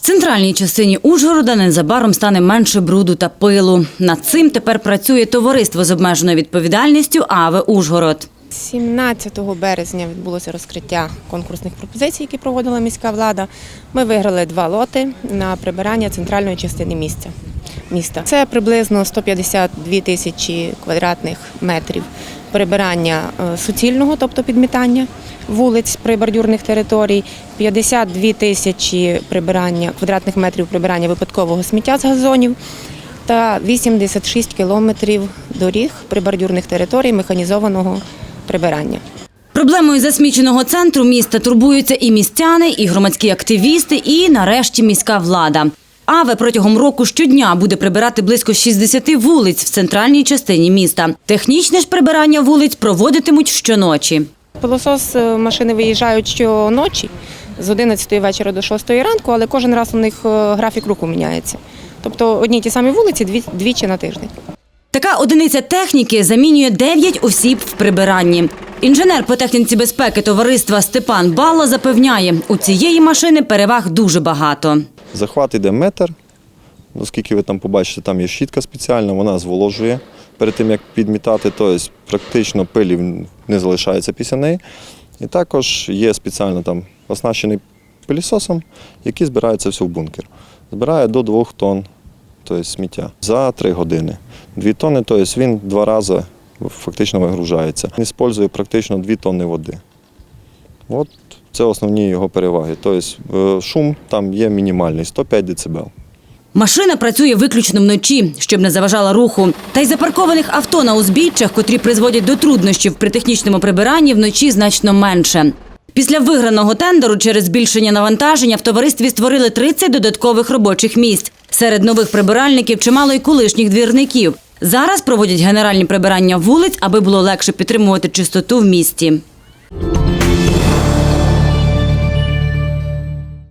центральній частині Ужгорода незабаром стане менше бруду та пилу. Над цим тепер працює товариство з обмеженою відповідальністю АВЕ Ужгород. 17 березня відбулося розкриття конкурсних пропозицій, які проводила міська влада. Ми виграли два лоти на прибирання центральної частини місця. Міста. Це приблизно 152 тисячі квадратних метрів прибирання е, суцільного, тобто підмітання вулиць прибордюрних територій, 52 тисячі прибирання квадратних метрів прибирання випадкового сміття з газонів та 86 кілометрів доріг прибордюрних територій механізованого прибирання. Проблемою засміченого центру міста турбуються і містяни, і громадські активісти, і нарешті міська влада. АВЕ протягом року щодня буде прибирати близько 60 вулиць в центральній частині міста. Технічне ж прибирання вулиць проводитимуть щоночі. Пилосос е, машини виїжджають щоночі з 11 вечора до 6 ранку, але кожен раз у них е, графік руху міняється. Тобто одні й ті самі вулиці двічі на тиждень. Така одиниця техніки замінює 9 осіб в прибиранні. Інженер по техніці безпеки товариства Степан Балла запевняє, у цієї машини переваг дуже багато. Захват іде метр. Оскільки ви там побачите, там є щітка спеціальна, вона зволожує перед тим, як підмітати, тобто практично пилів не залишається після неї. І також є спеціально там оснащений пилісосом, який збирається все в бункер. Збирає до 2 тонн тобто, сміття за 3 години. 2 тонни, тобто він два рази фактично вигружається. Він використовує практично 2 тонни води. От це основні його переваги. Тобто шум там є мінімальний 105 дБ. Машина працює виключно вночі, щоб не заважала руху. Та й запаркованих авто на узбіччях, котрі призводять до труднощів при технічному прибиранні, вночі значно менше. Після виграного тендеру через збільшення навантаження в товаристві створили 30 додаткових робочих місць. Серед нових прибиральників чимало й колишніх двірників. Зараз проводять генеральні прибирання вулиць, аби було легше підтримувати чистоту в місті.